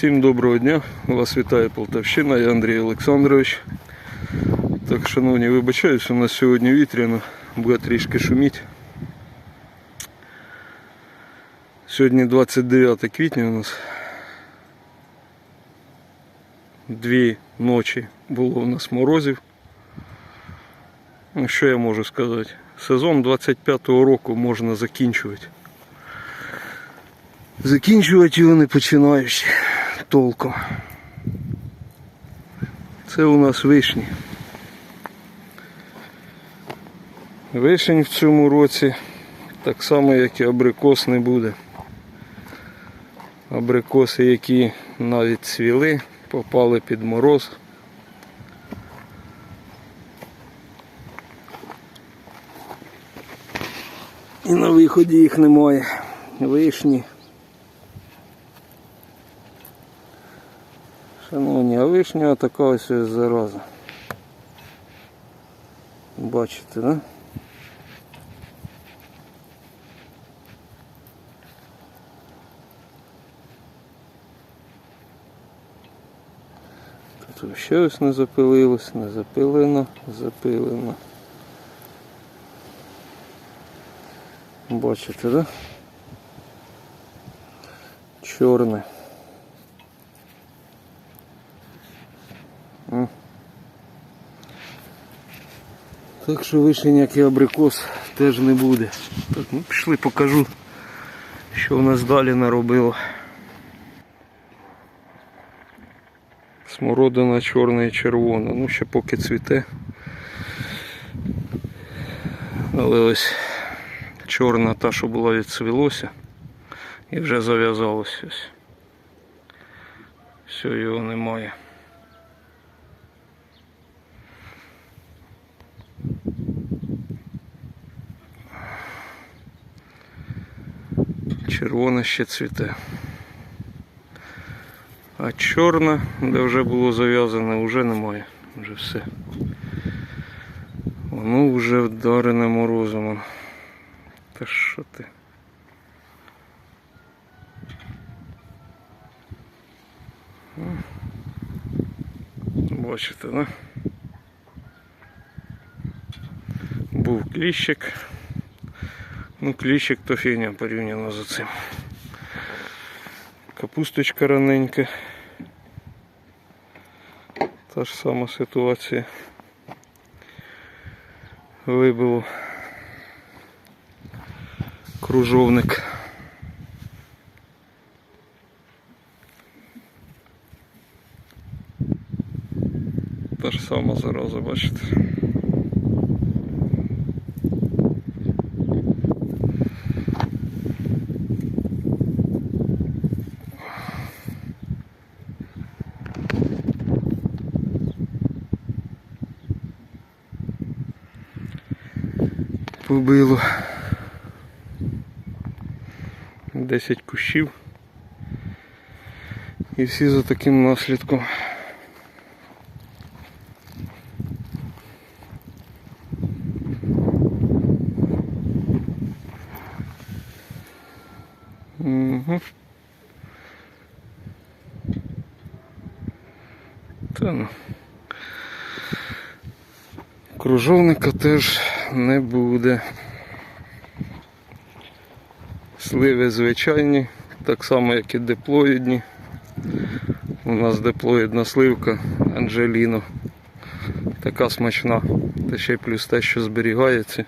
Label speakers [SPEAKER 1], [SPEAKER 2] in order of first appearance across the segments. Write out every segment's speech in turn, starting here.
[SPEAKER 1] Всім доброго дня, вас вітає Полтавщина, я Андрій Олександрович. Так, шановні, вибачаюсь, у нас сьогодні вітряно, буде трішки шуміти. Сьогодні 29 квітня у нас. Дві ночі було у нас морозів. Ну, що я можу сказати? Сезон 25-го року можна закінчувати. Закінчувати його не починаючи толком. Це у нас вишні. Вишень в цьому році так само, як і абрикос не буде. Абрикоси, які навіть цвіли, попали під мороз. І на виході їх немає. Вишні. Шановні, а вишня така ось зараза. Бачите, да? Тут ще ось не запилилось, не запилено, запилено. Бачите, да? Чорне. Так що вишень, як і абрикос, теж не буде. Так, ну пішли покажу, що в нас далі наробило. Смородина чорна і червона. Ну ще поки цвіте. Але ось чорна та, що була відцвілося і вже зав'язалося ось. Все, його немає. Червона ще цвіте. А чорна, де вже було зав'язане, вже немає. Вже все. Воно вже вдарене морозом. Та що ти? Бачите, да? Був кліщик. Ну, кліщик то фігня порівняно з цим. Капусточка раненька. Та ж сама ситуація. Вибило кружовник. Та ж сама зараза, бачите. Побило 10 кущів і всі за таким наслідком. Угу. Та ну. Кружовника теж не буде. Сливи звичайні, так само як і диплоїдні. У нас диплоїдна сливка Анджеліно. Така смачна. Та ще й плюс те, що зберігається.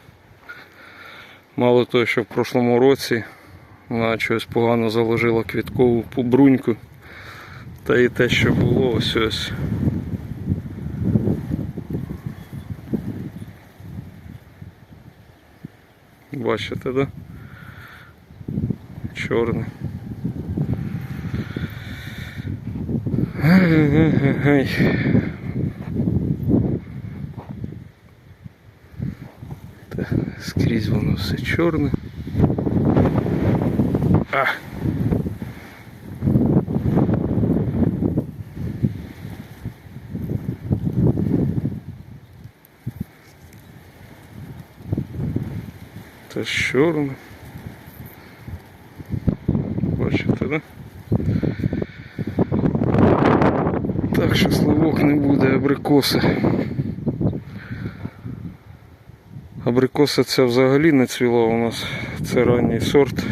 [SPEAKER 1] Мало того, що в прошлому році вона щось погано заложила квіткову бруньку. Та і те, що було ось ось. Бачите, да? Чорний. Скрізь воно все чорне. А! Це чорне. Бачите, да? Так що сливок не буде, абрикоси. Абрикоса ця взагалі не цвіла у нас. Це ранній сорт.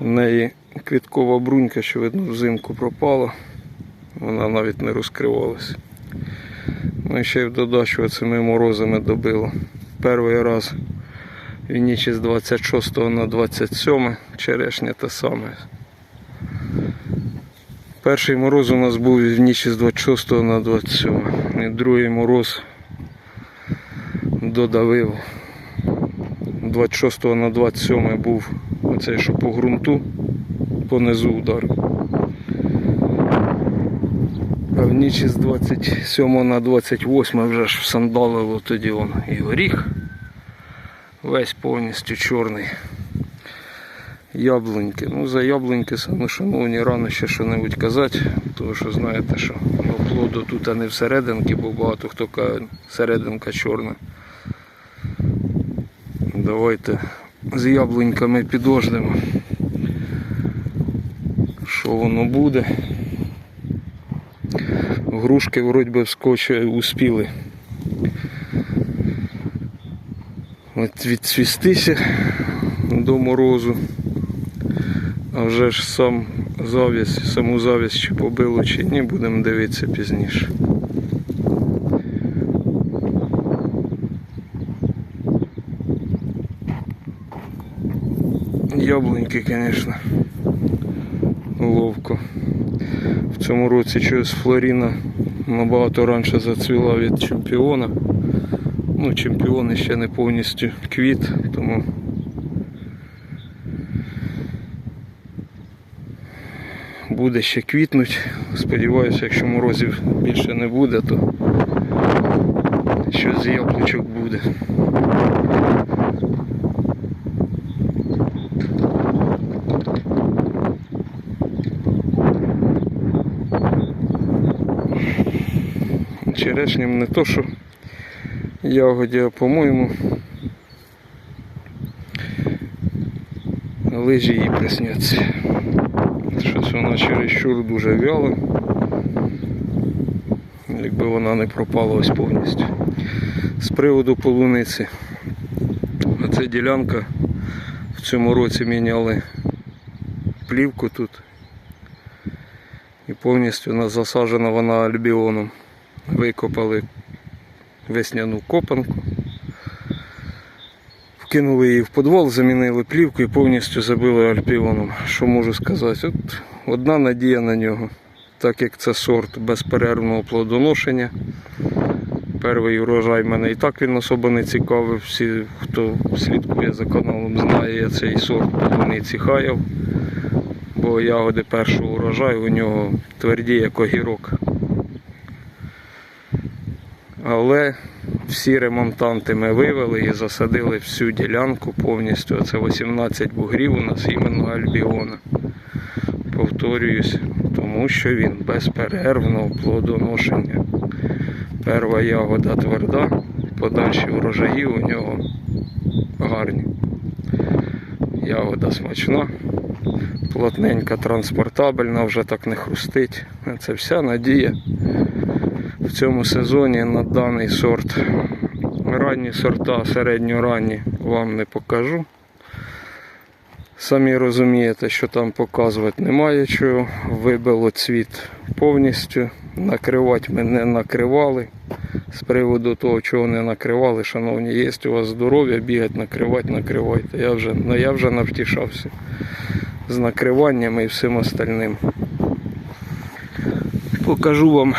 [SPEAKER 1] У неї квіткова брунька, що видно взимку пропала. Вона навіть не розкривалась. Ну і ще й в додачу цими морозами добило. Перший раз в ніч з 26 на 27 черешня те саме. Перший мороз у нас був в ніч з 26 на 27. І другий мороз додавив. 26 на 27 був оцей, що по ґрунту, понизу удар. А в ніч з 27 на 28 вже ж всандалило тоді он і горіх. Весь повністю чорний. Яблуньки. Ну за яблуньки, саме шановні, рано ще що-небудь казати, тому що знаєте, що плоду тут а не всерединки, бо багато хто каже, серединка чорна. Давайте з яблуньками підождемо. Що воно буде? Грушки вроді би вскоче успіли. От відцвістися до морозу. А вже ж сам завість, саму завість чи побило, чи ні, будемо дивитися пізніше. Яблуньки, звісно, ловко. В цьому році щось Флоріна набагато раніше зацвіла від чемпіона. Ну, чемпіон ще не повністю квіт, тому буде ще квітнуть. Сподіваюся, якщо морозів більше не буде, то щось з яблучок буде. Черешням не то, що ягоді, а по-моєму лижі їй присняться. Щось вона чересчур дуже вяла. Якби вона не пропала ось повністю. З приводу полуниці. Оце ділянка в цьому році міняли плівку тут. І повністю вона засаджена вона альбіоном. Викопали весняну копанку. Вкинули її в підвал, замінили плівку і повністю забили альпіоном. Що можу сказати? От одна надія на нього. Так як це сорт безперервного плодоношення. Перший урожай мене і так він особо не цікавив. Всі, хто слідкує за каналом, знає я цей сорт полуниці хаяв. Бо ягоди першого урожаю у нього тверді, як огірок. Але всі ремонтанти ми вивели і засадили всю ділянку повністю. Це 18 бугрів у нас іменно альбіона. Повторююсь, тому що він безперервного плодоношення. Перша ягода тверда, подальші врожаї у нього гарні. Ягода смачна, плотненька, транспортабельна, вже так не хрустить. Це вся надія в цьому сезоні на даний сорт. Ранні сорта, середньоранні вам не покажу. Самі розумієте, що там показувати немає чого. Вибило цвіт повністю. Накривати ми не накривали. З приводу того, чого не накривали, шановні, є у вас здоров'я, бігати, накривати, накривайте. Я вже, ну, я вже навтішався з накриванням і всім остальним. Покажу вам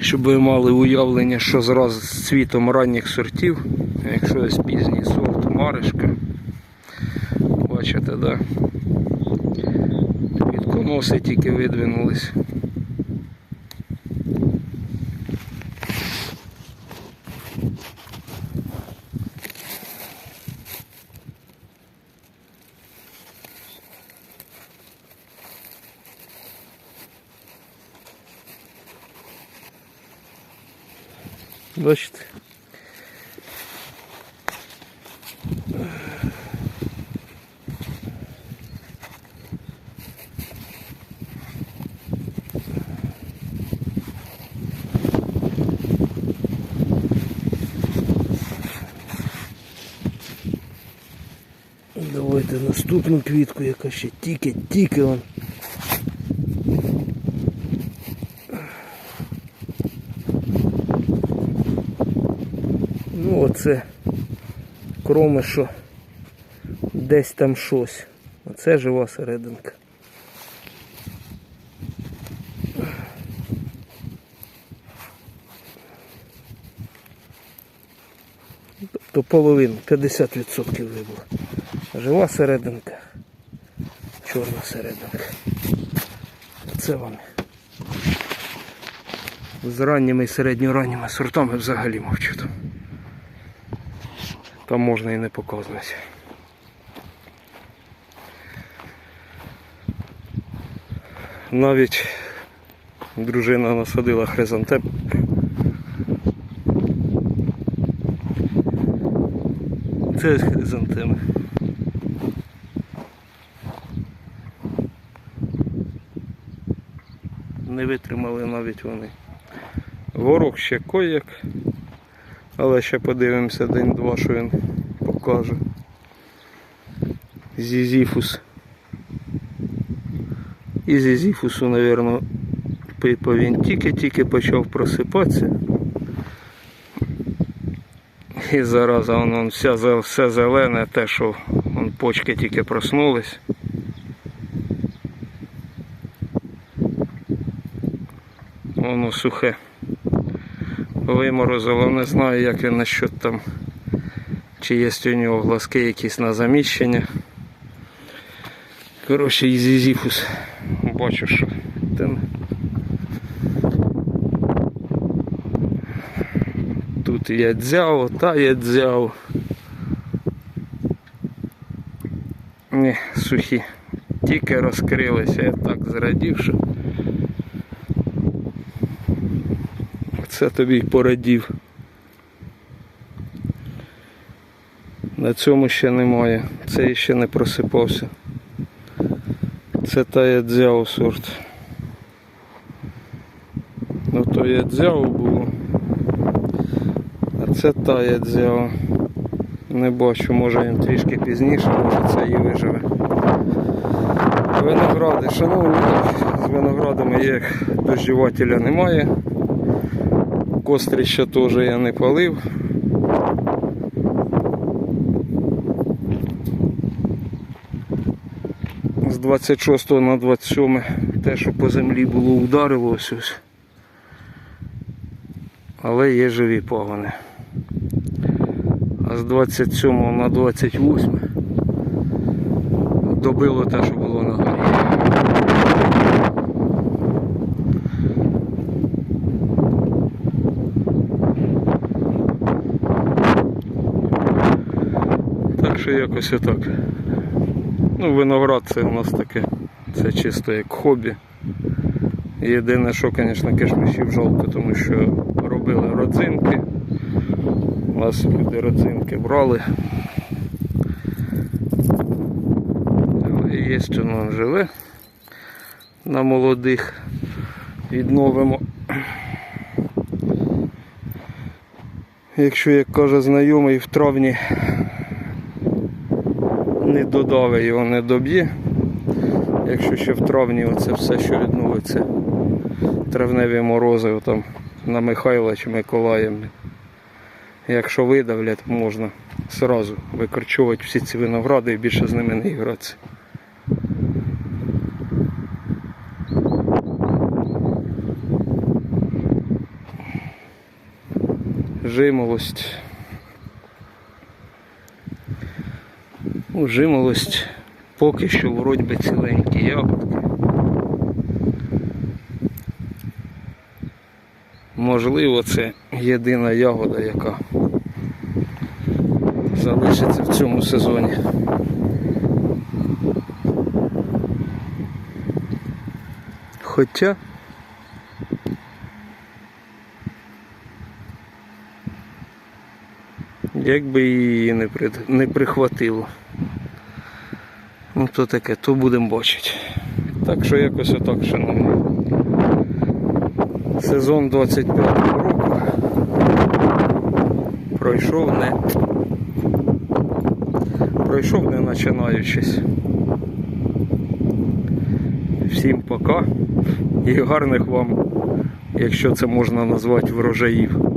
[SPEAKER 1] щоб ви мали уявлення, що зразу з цвітом ранніх сортів, якщо ось пізній сорт маришка, бачите, да? Квітконоси тільки видвинулись. Бачите?
[SPEAKER 2] Давайте наступну квітку, яка ще тільки-тільки вон. Ну кроме що десь там щось. Оце жива серединка. Тобто половину, 50% вибух. Жива серединка, чорна серединка. Це вони. З ранніми і середньоранніми сортами взагалі мовчу можна і не показувати. Навіть дружина насадила хризантеп. Це хризантеми. Не витримали навіть вони. Горох ще кояк, але ще подивимося день-два, що він покаже. Зізіфус. І зізіфусу, мабуть, пипа він тільки-тільки почав просипатися. І зараз воно все, зе- все зелене, те, що вон, почки тільки проснулись. Воно сухе. Виморозило, не знаю, як він насчет там, чи є у нього глазки якісь на заміщення. Коротше, і зізіфус. Бачу, що ten Тут є дзяо, та є дзяо. Ні, сухі. Тільки розкрилися, я так зрадів, що. Це тобі й порадів. На цьому ще немає. Цей ще не просипався. Це та є дзяо сорт. Ну то є дзяо було. А це та є дзяо. Не бачу, може він трішки пізніше, може це і виживе. Виногради, шановні, з виноградами є дождівателя немає. Кострища теж я не палив. 26 на 27 те, що по землі було ударило ось ось. Але є живі пагони. А з 27 на 28 добило те, що було на горі. Так що якось отак. Ну, виноград це у нас таке. Це чисто як хобі. Єдине, що, звісно, кишмишів жалко, тому що робили родзинки. У нас люди родзинки брали. Є що нам живе. На молодих відновимо. Якщо, як каже знайомий, в травні не його не доб'є. Якщо ще в травні оце все, що відновиться, травневі морози там на Михайла чи Миколаєм. Якщо видавлять, можна сразу викорчувати всі ці виногради і більше з ними не гратися. Жимолость. Ну, жимолость поки що вроді би ціленькі ягодки. Можливо, це єдина ягода, яка залишиться в цьому сезоні. Хоча якби її не прихватило. Ну то таке, то будемо бачити. Так що якось отак, шановні. Сезон 25 року пройшов не пройшов, не починаючись. Всім пока і гарних вам, якщо це можна назвати врожаїв.